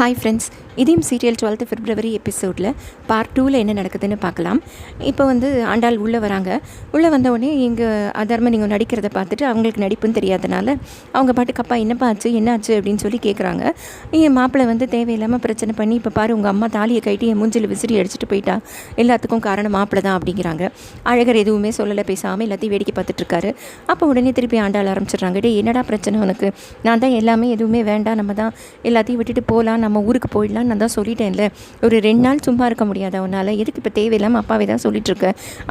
Hi friends இதையும் serial twelfth February எபிசோடில் part டூவில் என்ன நடக்குதுன்னு பார்க்கலாம். இப்போ வந்து ஆண்டாள் உள்ளே வராங்க. உள்ளே வந்த உடனே இங்கே அதர்ம நீங்கள் நடிக்கிறத பார்த்துட்டு அவங்களுக்கு நடிப்புன்னு தெரியாதனால அவங்க பாட்டுக்கு அப்பா என்னப்பா ஆச்சு? என்ன ஆச்சு? அப்படின்னு சொல்லி கேட்குறாங்க என் மாப்பிள்ளை வந்து தேவையில்லாமல் பிரச்சனை பண்ணி இப்போ பாரு உங்கள் அம்மா தாலியை கைட்டி என் மூஞ்சில் விசிறி அடிச்சுட்டு போயிட்டா. எல்லாத்துக்கும் காரணம் மாப்பிள்ளை தான் அப்படிங்கிறாங்க. அழகர் எதுவுமே சொல்லலை பேசாமல் எல்லாத்தையும் வேடிக்கை பார்த்துட்ருக்காரு அப்போ உடனே திருப்பி ஆண்டாள் ஆரம்பிச்சிடுறாங்க. டே என்னடா பிரச்சனை உனக்கு? நான் தான் எல்லாமே எதுவுமே வேண்டாம். நம்ம தான் எல்லாத்தையும் விட்டுட்டு போகலாம் நம்ம ஊருக்கு போயிடலாம் நான் தான் சொல்லிட்டேன்ல. ஒரு ரெண்டு நாள் சும்மா இருக்க முடியாது அவனால். எதுக்கு இப்போ தேவையில்லாமல் அப்பாவே தான் சொல்லிட்டு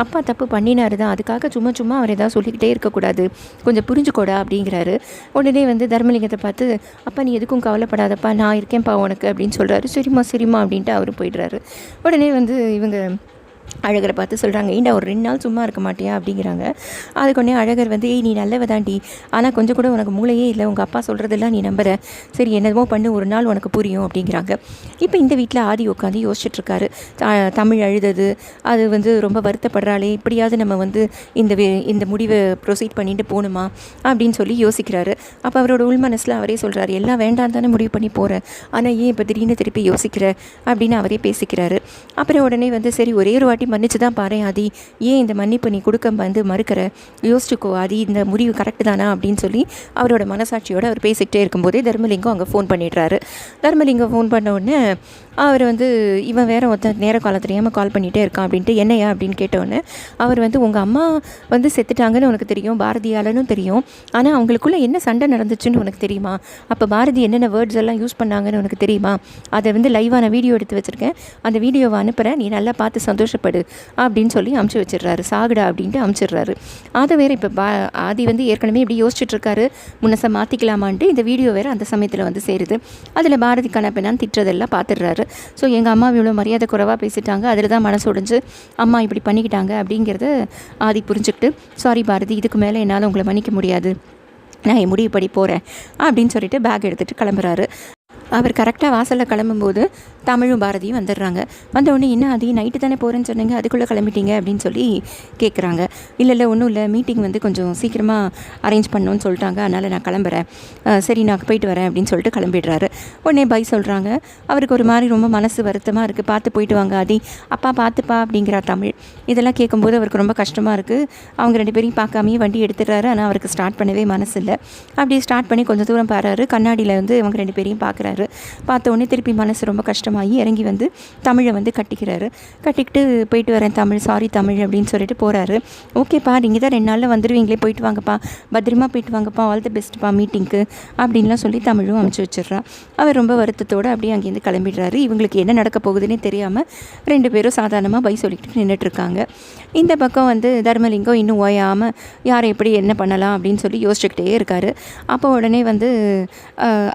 அப்பா தப்பு பண்ணினாரு தான். அதுக்காக சும்மா சும்மா அவர் எதாவது சொல்லிக்கிட்டே இருக்கக்கூடாது. கொஞ்சம் புரிஞ்சுக்கோடா அப்படிங்கிறாரு. உடனே வந்து தர்மலிங்கத்தை பார்த்து அப்பா நீ எதுக்கும் கவலைப்படாதப்பா. நான் இருக்கேன்ப்பா உனக்கு அப்படின்னு சொல்கிறாரு சரிம்மா சரிம்மா அப்படின்ட்டு அவர் போயிடுறாரு. உடனே வந்து இவங்க அழகரை பார்த்து சொல்கிறாங்க ஏண்டா ஒரு ரெண்டு நாள் சும்மா இருக்க மாட்டியா? அப்படிங்கிறாங்க. அதுக்கு உடனே அழகர் வந்து ஏய் நீ நல்லவ தாண்டி ஆனால் கொஞ்சம் கூட உனக்கு மூளையே இல்லை. உங்கள் அப்பா சொல்கிறதெல்லாம் நீ நம்புற. சரி என்னமோ பண்ணு. ஒரு நாள் உனக்கு புரியும். அப்படிங்கிறாங்க. இப்போ இந்த வீட்டில் ஆதி உட்காந்து யோசிச்சுட்ருக்காரு. தமிழ் அழுதது. அது வந்து ரொம்ப வருத்தப்படுறாளே. இப்படியாவது நம்ம வந்து இந்த வே- இந்த முடிவை ப்ரொசீட் பண்ணிட்டு போகணுமா அப்படின்னு சொல்லி யோசிக்கிறாரு. அப்போ அவரோட உள் மனசில் அவரே சொல்கிறாரு எல்லாம் வேண்டாம் தானே முடிவு பண்ணி போகிறேன் ஆனால் ஏன் இப்போ திடீர்னு திருப்பி யோசிக்கிற? அப்படின்னு அவரே பேசிக்கிறாரு. அப்புறம் உடனே வந்து சரி ஒரே ஒரு வாட்டி மன்னிச்சு தான் பாரு ஆதி. ஏன் இந்த மன்னிப்பு நீ கொடுக்க வந்து மறுக்கிற? யோசிச்சுக்கோ ஆதி. இந்த முடிவு கரெக்டு தானா? அப்படின்னு சொல்லி அவரோட மனசாட்சியோடு அவர் பேசிக்கிட்டே இருக்கும்போதே தர்மலிங்கம் அங்கே ஃபோன் பண்ணிடுறாரு. தர்மலிங்கம் ஃபோன் பண்ண உடனே அவர் வந்து இவன் வேற ஒருத்தன் நேர காலம் தெரியாமல் கால் பண்ணிகிட்டே இருக்கான் அப்படின்ட்டு என்னையா அப்படின்னு கேட்டோன்னே அவர் வந்து உங்கள் அம்மா வந்து செத்துட்டாங்கன்னு உனக்கு தெரியும் பாரதியாலனும் தெரியும். ஆனால் அவங்களுக்குள்ளே என்ன சண்டை நடந்துச்சுன்னு உனக்கு தெரியுமா? அப்போ பாரதி என்னென்ன வேர்ட்ஸ் எல்லாம் யூஸ் பண்ணாங்கன்னு உனக்கு தெரியுமா? அதை வந்து லைவான வீடியோ எடுத்து வச்சுருக்கேன். அந்த வீடியோவை அனுப்புகிறேன் நீ நல்லா பார்த்து சந்தோஷப்படு. அப்படின்னு சொல்லி அமுச்சு வச்சிடுறாரு. சாகுடா அப்படின்ட்டு அமுச்சிடுறாரு. அதை வேறு இப்போ பா ஆதி வந்து ஏற்கனவே இப்படி யோசிச்சுட்ருக்காரு முன்னசை மாற்றிக்கலாமான்ட்டு இந்த வீடியோ வேறு அந்த சமயத்தில் வந்து சேருது. அதில் பாரதி கணப்பெண்ணான் திட்டுறதெல்லாம் பார்த்துடுறாரு ஸோ எங்கள் அம்மா இவ்வளோ மரியாதை குறைவாக பேசிட்டாங்க. அதில் தான் மனசு உடைஞ்சு அம்மா இப்படி பண்ணிக்கிட்டாங்க அப்படிங்கிறத ஆதி புரிஞ்சுக்கிட்டு சாரி பாரதி இதுக்கு மேலே என்னால் உங்களை மன்னிக்க முடியாது. நான் என் முடிவுப்படி போகிறேன் அப்படின்னு சொல்லிட்டு பேக் எடுத்துகிட்டு கிளம்புறாரு. அவர் கரெக்டாக வாசலில் கிளம்பும்போது தமிழும் பாரதியும் வந்துடுறாங்க. வந்தவுடனே என்ன அது நைட்டு தானே போகிறேன்னு சொன்னீங்க? அதுக்குள்ளே கிளம்பிட்டீங்க? அப்படின்னு சொல்லி கேட்குறாங்க இல்லை இல்லை ஒன்றும் இல்லை. மீட்டிங் வந்து கொஞ்சம் சீக்கிரமாக அரேஞ்ச் பண்ணணும்னு சொல்லிட்டாங்க. அதனால் நான் கிளம்புறேன். சரி நான் போயிட்டு வரேன். அப்படின்னு சொல்லிட்டு கிளம்பிடுறாரு. உடனே பை சொல்கிறாங்க அவருக்கு ஒரு மாதிரி ரொம்ப மனசு வருத்தமாக இருக்குது பார்த்து போயிட்டு வாங்க ஆதி. அப்பா பார்த்துப்பா அப்படிங்கிறா தமிழ். இதெல்லாம் கேட்கும்போது அவருக்கு ரொம்ப கஷ்டமாக இருக்குது அவங்க ரெண்டு பேரையும் பார்க்காமையே வண்டி எடுத்துடுறாரு. ஆனால் அவருக்கு ஸ்டார்ட் பண்ணவே மனசு இல்லை. அப்படியே ஸ்டார்ட் பண்ணி கொஞ்சம் தூரம் பாராரு கண்ணாடியில் வந்து அவங்க ரெண்டு பேரையும் பார்க்குறாரு. பார்த்த உடனே திருப்பி மனசு ரொம்ப கஷ்டமாகி இறங்கி வந்து தமிழை வந்து கட்டிக்கிறாரு. கட்டிக்கிட்டு போயிட்டு வரேன் தமிழ் சாரி தமிழ் அப்படின்னு சொல்லிட்டு போகிறாரு ஓகேப்பா நீங்கள் தான் ரெண்டு நாளில் வந்துடுவீங்களே போயிட்டு வாங்கப்பா. பத்திரமா போயிட்டு வாங்கப்பா. ஆல் தி பெஸ்ட்ப்பா மீட்டிங்க்கு அப்படின்லாம் சொல்லி தமிழும் அமுச்சு வச்சிடுறா. அவர் ரொம்ப வருத்தத்தோடு அப்படியே அங்கேருந்து கிளம்பிடுறாரு. இவங்களுக்கு என்ன நடக்க போகுதுன்னே தெரியாமல் ரெண்டு பேரும் சாதாரணமாக பை சொல்லிக்கிட்டு நின்றுட்டுருக்காங்க இந்த பக்கம் வந்து தர்மலிங்கம் இன்னும் ஓயாமல் யாரை எப்படி என்ன பண்ணலாம் அப்படின்னு சொல்லி யோசிச்சுக்கிட்டே இருக்காரு. அப்போ உடனே வந்து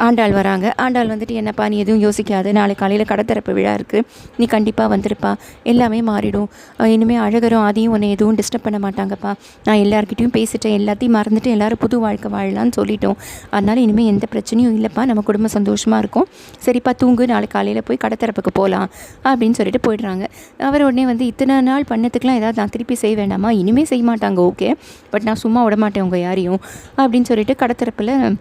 ஆண்டாள் வராங்க. ஆண்டாள் வந்துட்டு என்னப்பா நீ எதுவும் யோசிக்காது. நாளை காலையில் கடத்திறப்பு விழா இருக்குது நீ கண்டிப்பாக வந்திருப்பா. எல்லாமே மாறிடும். இனிமேல் அழகரும் அதையும் உன்னை எதுவும் டிஸ்டர்ப் பண்ண மாட்டாங்கப்பா. நான் எல்லாருக்கிட்டையும் பேசிட்டேன். எல்லாத்தையும் மறந்துட்டு எல்லாரும் புது வாழ்க்கை வாழலாம்னு சொல்லிட்டோம். அதனால் இனிமேல் எந்த பிரச்சனையும் இல்லைப்பா. நம்ம குடும்பம் சந்தோஷமாக இருக்கும். சரிப்பா தூங்கு. நாளை காலையில் போய் கடத்திறப்புக்கு போகலாம் அப்படின்னு சொல்லிட்டு போயிடுறாங்க. அவர் உடனே வந்து இத்தனை நாள் பண்ணதுக்கெலாம் ஏதாவது நான் திருப்பி செய்ய வேண்டாமா? இனிமேல் செய்ய மாட்டாங்க. ஓகே. பட் நான் சும்மா விட மாட்டேன் உங்கள் யாரையும். அப்படின்னு சொல்லிட்டு கடத்திறப்பில்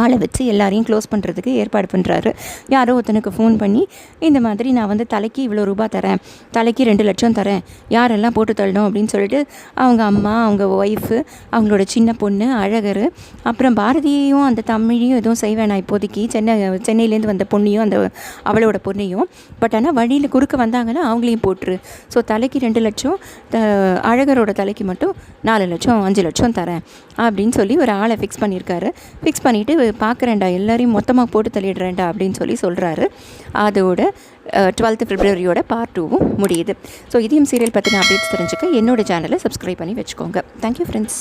ஆளை வச்சு எல்லாரையும் க்ளோஸ் பண்ணுறதுக்கு ஏற்பாடு பண்ணுறாரு யாரோ ஒருத்தனுக்கு ஃபோன் பண்ணி இந்த மாதிரி நான் வந்து தலைக்கு இவ்வளோ ரூபா தரேன் தலைக்கு ரெண்டு லட்சம் தரேன் யாரெல்லாம் போட்டு தள்ளணும்? அப்படின்னு சொல்லிட்டு அவங்க அம்மா அவங்க ஒய்ஃபு அவங்களோட சின்ன பொண்ணு அழகர் அப்புறம் பாரதியையும் அந்த தமிழையும் எதுவும் செய்ய நான் இப்போதைக்கு. சென்னை சென்னையிலேருந்து வந்த பொண்ணையும் அந்த அவளோட பொண்ணையும். பட் ஆனால் வழியில் குறுக்க வந்தாங்கன்னா அவங்களையும் போட்டுரு. ஸோ தலைக்கு ரெண்டு லட்சம் த அழகரோட தலைக்கு மட்டும் நாலு லட்சம் அஞ்சு லட்சம் தரேன் அப்படின்னு சொல்லி ஒரு ஆளை ஃபிக்ஸ் பண்ணியிருக்காரு ஃபிக்ஸ் பண்ணிவிட்டு பார்க்குறேன்டா எல்லாரையும் மொத்தமாக போட்டு தள்ளிடுறேன்டா அப்படின்னு சொல்லி சொல்கிறாரு அதோட டுவெல்த்து பிப்ரவரியோட பார்ட் டூவும் முடியுது. ஸோ இதையும் சீரியல் பற்றின அப்டேட்ஸ் தெரிஞ்சுக்க என்னோட சேனலை சப்ஸ்கிரைப் பண்ணி வச்சுக்கோங்க. Thank you friends